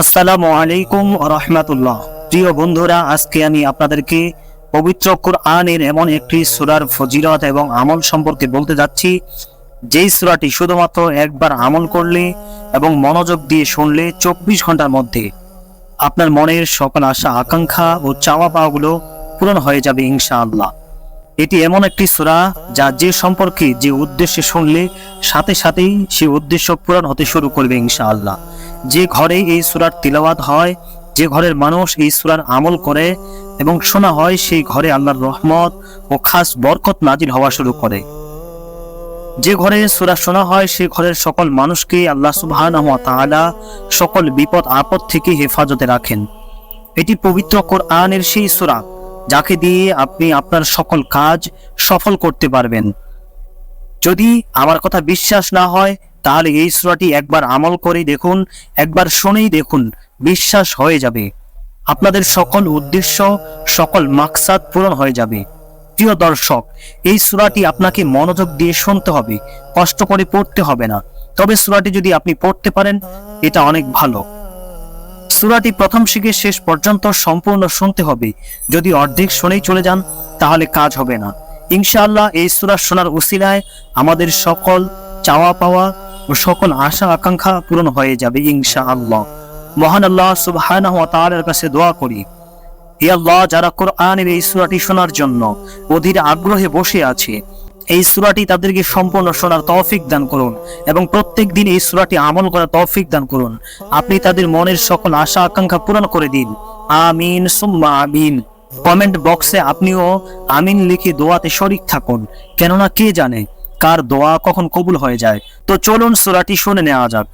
আসসালামু আলাইকুম রহমাতুল্লাহ। প্রিয় বন্ধুরা, আজকে আমি আপনাদেরকে পবিত্র কোরআনের এমন একটি সূরার ফজিলত এবং আমল সম্পর্কে বলতে যাচ্ছি। যেই সূরাটি শুধুমাত্র একবার আমল করলে এবং মনোযোগ দিয়ে শুনলে চব্বিশ ঘণ্টার মধ্যে আপনার মনের সকল আশা, আকাঙ্ক্ষা ও চাওয়া পাওয়াগুলো পূরণ হয়ে যাবে ইনশাআল্লাহ। এটি এমন একটি সূরা যা যে সম্পর্কে যে উদ্দেশ্যে শুনলে সাথে সাথেই সে উদ্দেশ্য পূরণ হতে শুরু করবে ইনশাআল্লাহ। যে ঘরে এই সূরার তিলাওয়াত হয়, যে ঘরের মানুষ এই সূরার আমল করে এবং শোনা হয় সেই ঘরে আল্লাহর রহমত ও খাস বরকত নাজির হওয়া শুরু করে। যে ঘরে সূরা শোনা হয় সেই ঘরের সকল মানুষকে আল্লাহ তাআলা সকল বিপদ আপদ থেকে হেফাজতে রাখেন। এটি পবিত্র কোরআনের সেই সূরা যাকে দিয়ে আপনি আপনার সকল কাজ সফল করতে পারবেন। যদি আমার কথা বিশ্বাস না হয়, তাহলে এই সূরাটি একবার আমল করে দেখুন, একবার শুনেই দেখুন, বিশ্বাস হয়ে যাবে। আপনাদের সকল উদ্দেশ্য, সকল মাকসাদ পূরণ হয়ে যাবে। প্রিয় দর্শক, এই সূরাটি আপনাকে মনোযোগ দিয়ে শুনতে হবে, কষ্ট করে পড়তে হবে না। তবে সূরাটি যদি আপনি পড়তে পারেন, এটা অনেক ভালো। সূরাটি প্রথম থেকে শেষ পর্যন্ত সম্পূর্ণ শুনতে হবে। যদি অর্ধেক শুনেই চলে যান, তাহলে কাজ হবে না। ইনশাআল্লাহ এই সূরা শোনার উসিলায় আমাদের সকল চাওয়া পাওয়া ও সকল আশা আকাঙ্ক্ষা পূরণ হয়ে যাবে ইনশাআল্লাহ। মহান আল্লাহ সুবহানাহু ওয়া তাআলার কাছে দোয়া করি। হে আল্লাহ, যারা কোরআনের এই সূরাটি শোনার জন্য অধীর আগ্রহে বসে আছে এই সুরাটি তাদেরকে সম্পূর্ণ শোনার তৌফিক দান করুন এবং প্রত্যেক দিন এই সুরাটি আমল করার তৌফিক দান করুন। আপনি তাদের মনের সকল আশা, আকাঙ্ক্ষা পূরণ করে দিন। আমিন, সুম্মা আমিন। কমেন্ট বক্সে আপনিও আমিন লিখে দোয়াতে শরিক থাকুন, কেননা কে জানে কার দোয়া কখন কবুল হয়ে যায়। তো চলুন সুরাটি শুনে নেওয়া যাক।